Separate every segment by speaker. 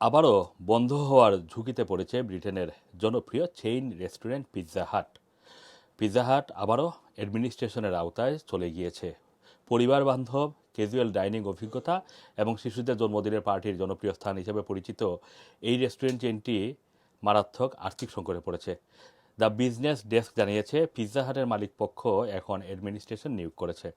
Speaker 1: আবারও বন্ধ হওয়ার ঝুঁকিতে পড়েছে ব্রিটেনের জনপ্রিয় chain restaurant pizza hut. Pizza hut আবারও অ্যাডমিনিস্ট্রেশনের আওতায় চলে গিয়েছে। পরিবার বান্ধব ক্যাজুয়াল ডাইনিং অভিজ্ঞতা এবং শিশুদের জন্মদিনের পার্টির জনপ্রিয় স্থান হিসেবে পরিচিত এই রেস্টুরেন্ট চেইনটি মারাত্মক আর্থিক সংকটে পড়েছে। দ্য বিজনেস ডেস্ক জানিয়েছে, পিৎজা হাটের মালিকপক্ষ এখন অ্যাডমিনিস্ট্রেশন নিয়োগ করেছে।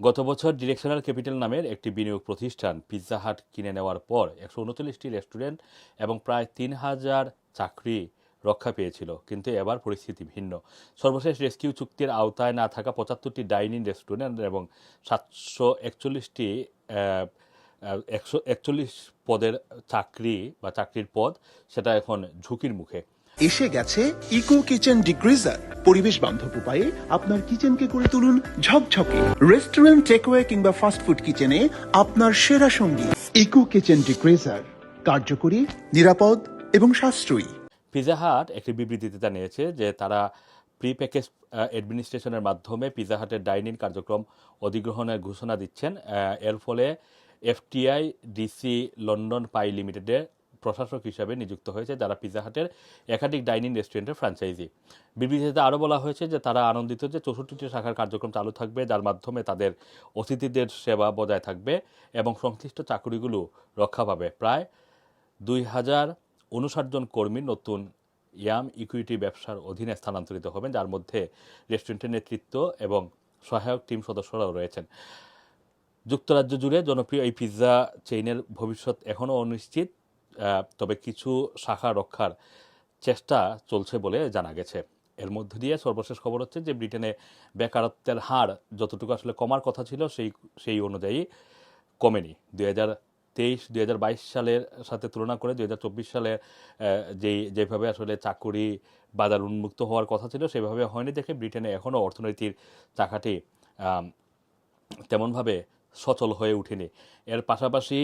Speaker 1: গত বছর ডিরেকশনাল ক্যাপিটাল নামের একটি বিনিয়োগ প্রতিষ্ঠান পিৎজা হাট কিনে নেওয়ার পর একশো উনচল্লিশটি রেস্টুরেন্ট এবং প্রায় তিন হাজার চাকরি রক্ষা পেয়েছিল। কিন্তু এবার পরিস্থিতি ভিন্ন। সর্বশেষ রেস্কিউ চুক্তির আওতায় না থাকা পঁচাত্তরটি ডাইনিং রেস্টুরেন্ট এবং সাতশো একচল্লিশটি একশো একচল্লিশ পদের চাকরি বা চাকরির পদ সেটা এখন ঝুঁকির মুখে।
Speaker 2: এসে গেছে ইকো কিচেন ডিগ্রিজার পরিবেশ বান্ধব উপায়ে আপনার কিচেনকে করে তুলুন ঝকঝকে। রেস্টুরেন্ট, টেকওয়ে কিংবা ফাস্টফুড কিচেনে আপনার সেরা সঙ্গী। ইকো কিচেন ডিগ্রিজার কার্যকরী, নিরাপদ এবং সাশ্রয়ী।
Speaker 1: পিজা হাট একটি বিবৃতিতে জানিয়েছে যে তারা প্রি প্যাকেজ অ্যাডমিনিস্ট্রেশনের মাধ্যমে পিজা হাটের ডাইনিং কার্যক্রম অধিগ্রহণের ঘোষণা দিচ্ছেন এর ফলে এফটিআই ডিসি লন্ডন পাই লিমিটেডের প্রশাসক হিসাবে নিযুক্ত হয়েছে যারা পিজা হাটের একাধিক ডাইনিং রেস্টুরেন্টের ফ্র্যাঞ্চাইজি। বিবৃতিতে আরও বলা হয়েছে যে তারা আনন্দিত যে চৌষট্টিটি শাখার কার্যক্রম চালু থাকবে, যার মাধ্যমে তাদের অতিথিদের সেবা বজায় থাকবে এবং সংশ্লিষ্ট চাকুরিগুলো রক্ষা পাবে। প্রায় দুই হাজার উনষাট জন কর্মী নতুন ইয়াম ইকুইটি ব্যবসার অধীনে স্থানান্তরিত হবেন, যার মধ্যে রেস্টুরেন্টের নেতৃত্ব এবং সহায়ক টিম সদস্যরাও রয়েছেন। যুক্তরাজ্য জুড়ে জনপ্রিয় এই পিৎজা চেইনের ভবিষ্যৎ এখনও অনিশ্চিত। তবে কিছু শাখা রক্ষার চেষ্টা চলছে বলে জানা গেছে। এর মধ্য দিয়ে সর্বশেষ খবর হচ্ছে যে ব্রিটেনে বেকারত্বের হার যতটুকু আসলে কমার কথা ছিল, সেই সেই অনুযায়ী কমেনি। দুই হাজার তেইশ, দুই হাজার বাইশ সালের সাথে তুলনা করে দুই হাজার চব্বিশ সালে যেই, যেভাবে আসলে চাকুরি বাজার উন্মুক্ত হওয়ার কথা ছিল, সেভাবে হয়নি দেখে ব্রিটেনে এখনও অর্থনীতির চাকাটি তেমনভাবে সচল হয়ে ওঠেনি। এর পাশাপাশি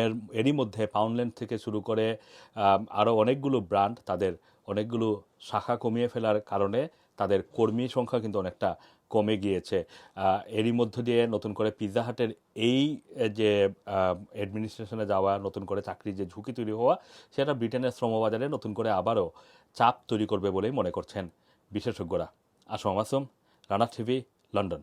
Speaker 1: এর, এরই মধ্যে পাউন্ডল্যান্ড থেকে শুরু করে আরও অনেকগুলো ব্র্যান্ড তাদের অনেকগুলো শাখা কমিয়ে ফেলার কারণে তাদের কর্মী সংখ্যা কিন্তু অনেকটা কমে গিয়েছে। এরই মধ্য দিয়ে নতুন করে পিৎজা হাটের এই যে অ্যাডমিনিস্ট্রেশনে যাওয়া, নতুন করে চাকরির যে ঝুঁকি তৈরি হওয়া, সেটা ব্রিটেনের শ্রমবাজারে নতুন করে আবারও চাপ তৈরি করবে বলেই মনে করছেন বিশেষজ্ঞরা। Assam Assam, Rana TV, London.